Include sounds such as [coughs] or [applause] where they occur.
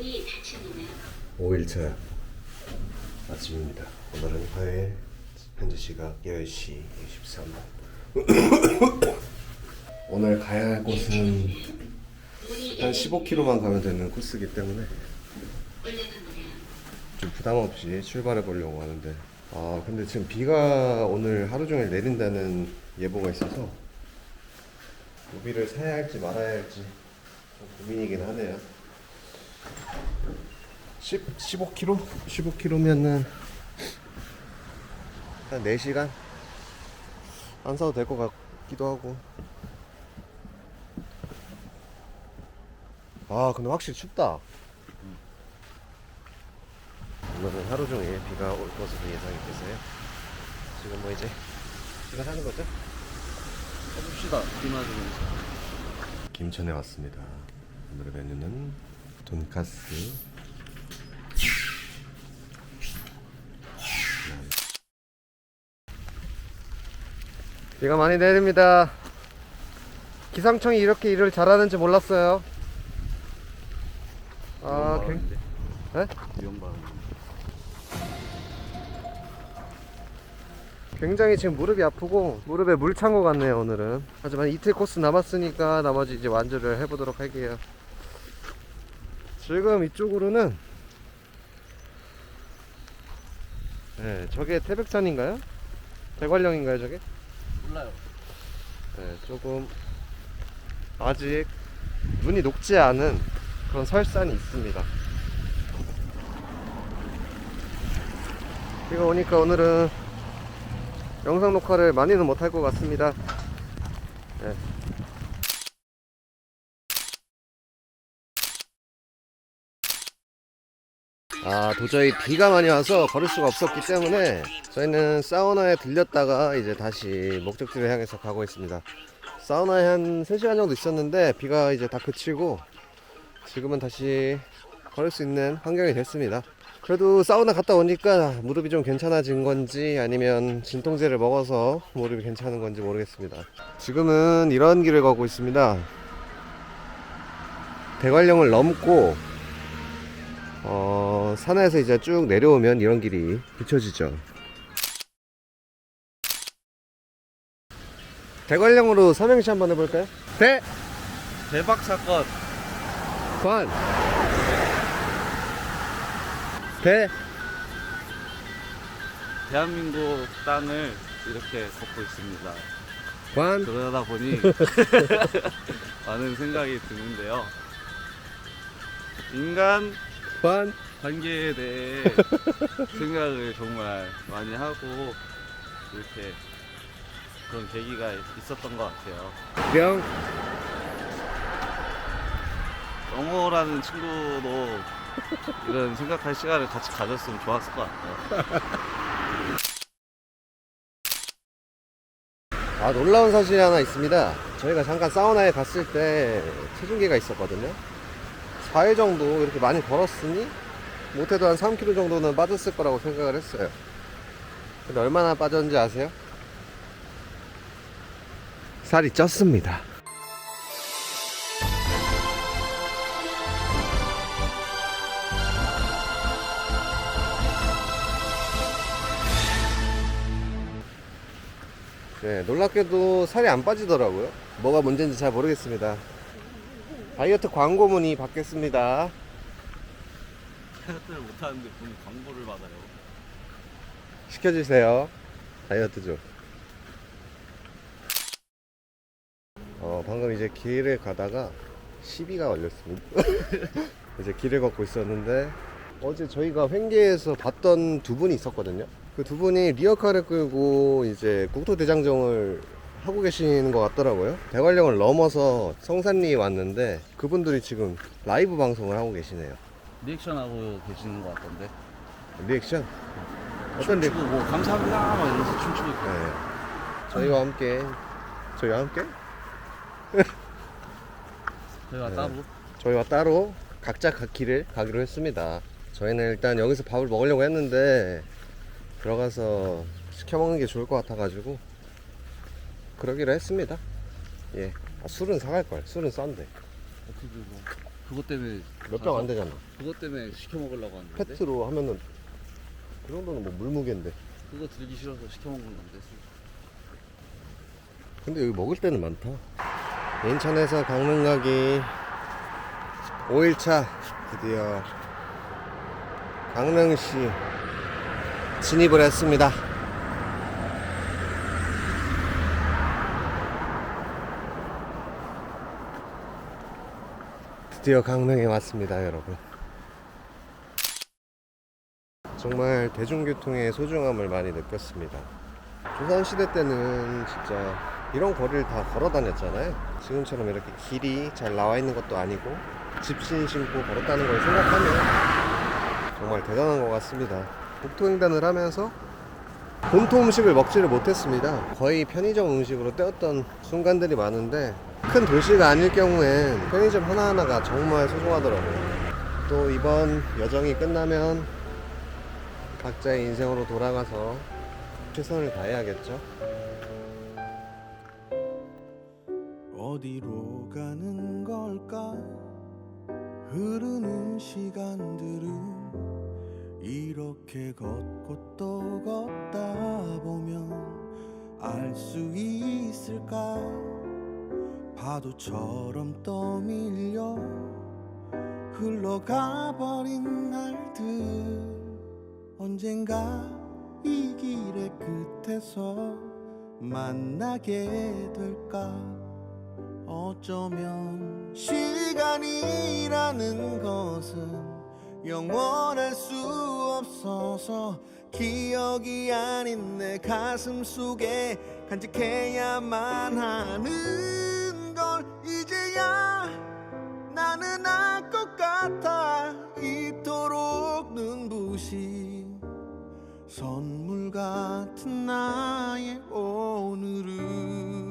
닫힙니다. 5일차 아침입니다. 오늘은 화요일 현재 시각 10시 23분. [coughs] 오늘 가야 할 곳은 한 15km만 가면 되는 코스이기 때문에. 좀 부담 없이 출발해 보려고 하는데 아 근데 지금 비가 오늘 하루 종일 내린다는 예보가 있어서 우비를 사야 할지 말아야 할지 좀 고민이긴 하네요 10, 15km? 15km면은 한 4시간? 안 사도 될 것 같기도 하고 아 근데 확실히 춥다 오늘은 하루 종일 비가 올 것으로 예상이 돼서요. 지금 뭐 이제 비가 사는 거죠? 해봅시다. 비 맞으면서. 김천에 왔습니다. 오늘의 메뉴는 돈가스. 비가 많이 내립니다. 기상청이 이렇게 일을 잘하는지 몰랐어요. 아, 굉... 네? 위험방. 굉장히 지금 무릎이 아프고 무릎에 물 찬 것 같네요 오늘은 하지만 이틀 코스 남았으니까 나머지 이제 완주를 해보도록 할게요 지금 이쪽으로는 네 저게 태백산인가요? 대관령인가요 저게? 몰라요. 네 조금 아직 눈이 녹지 않은 그런 설산이 있습니다 비가 오니까 오늘은 영상 녹화를 많이는 못할 것 같습니다. 네. 아 도저히 비가 많이 와서 걸을 수가 없었기 때문에 저희는 사우나에 들렸다가 이제 다시 목적지를 향해서 가고 있습니다. 사우나에 한 3시간 정도 있었는데 비가 이제 다 그치고 지금은 다시 걸을 수 있는 환경이 됐습니다. 그래도 사우나 갔다 오니까 무릎이 좀 괜찮아진 건지 아니면 진통제를 먹어서 무릎이 괜찮은 건지 모르겠습니다. 지금은 이런 길을 걷고 있습니다. 대관령을 넘고 어, 산에서 이제 쭉 내려오면 이런 길이 비춰지죠. 대관령으로 삼행시 한번 해볼까요? 대! 대박 사건. 관! 대! 대한민국 땅을 이렇게 걷고 있습니다. 관! 그러다 보니 [laughs] 많은 생각이 드는데요. 인간 관! 관계에 대해 [laughs] 생각을 정말 많이 하고 이렇게 그런 계기가 있었던 것 같아요. 명! 영어라는 친구도 이런 생각할 시간을 같이 가졌으면 좋았을 것 같아요. 아 놀라운 사실이 하나 있습니다 저희가 잠깐 사우나에 갔을 때 체중계가 있었거든요 4일 정도 이렇게 많이 걸었으니 못해도 한 3kg 정도는 빠졌을 거라고 생각을 했어요 근데 얼마나 빠졌는지 아세요? 살이 쪘습니다 네, 놀랍게도 살이 안 빠지더라고요. 뭐가 문제인지 잘 모르겠습니다. 다이어트 광고문이 받겠습니다. 다이어트를 못하는데 본인 광고를 받아요. 시켜주세요. 다이어트 좀. 어, 방금 이제 길을 가다가 시비가 걸렸습니다. [laughs] 이제 길을 걷고 있었는데 어제 저희가 횡계에서 봤던 두 분이 있었거든요. 그 두 분이 리어카를 끌고 이제 국토대장정을 하고 계시는 것 같더라고요. 대관령을 넘어서 성산리에 왔는데 그분들이 지금 라이브 방송을 하고 계시네요. 리액션 하고 계시는 것 같던데. 리액션? 어떤 리액션? 춤추고 뭐 감사합니다 막 이러면서 춤추고 있고. 네. 저희와 함께 저희와 함께 [laughs] 저희가 네. 따로 저희와 따로 각자 각 길을 가기로 했습니다. 저희는 일단 여기서 밥을 먹으려고 했는데 들어가서 시켜 먹는 게 좋을 것 같아가지고 그러기로 했습니다. 예. 아, 술은 사갈 걸. 술은 싼데. 어떻게 뭐 그것 때문에 몇 병 안 되잖아. 그것 때문에 시켜 먹으려고 하는데 페트로 하면은 그 정도는 뭐 물무게인데. 그거 들기 싫어서 시켜 먹는 건데 근데 여기 먹을 때는 많다. 인천에서 강릉 가기 5일차 드디어 강릉시 진입을 했습니다. 드디어 강릉에 왔습니다, 여러분. 정말 대중교통의 소중함을 많이 느꼈습니다. 조선시대 때는 진짜 이런 거리를 다 걸어 다녔잖아요. 지금처럼 이렇게 길이 잘 나와 있는 것도 아니고 집신 신고 걸었다는 걸 생각하면 정말 대단한 것 같습니다. 국토횡단을 하면서 본토 음식을 먹지를 못했습니다. 거의 편의점 음식으로 때웠던 순간들이 많은데 큰 도시가 아닐 경우엔 편의점 하나하나가 정말 소중하더라고요. 또 이번 여정이 끝나면 각자의 인생으로 돌아가서 최선을 다해야겠죠. 어디로 가는 걸까 흐르는 시간들은 이렇게 걷고 또 걷다 보면 알 수 있을까 파도처럼 떠밀려 흘러가 버린 날들. 언젠가 이 길의 끝에서 만나게 될까? 어쩌면 시간이라는 것은 영원할 수 없어서 기억이 아닌 내 가슴 속에 간직해야만 하는 걸 이제야 나는 알 것 같아. 이토록 눈부신 선물 같은 나의 오늘은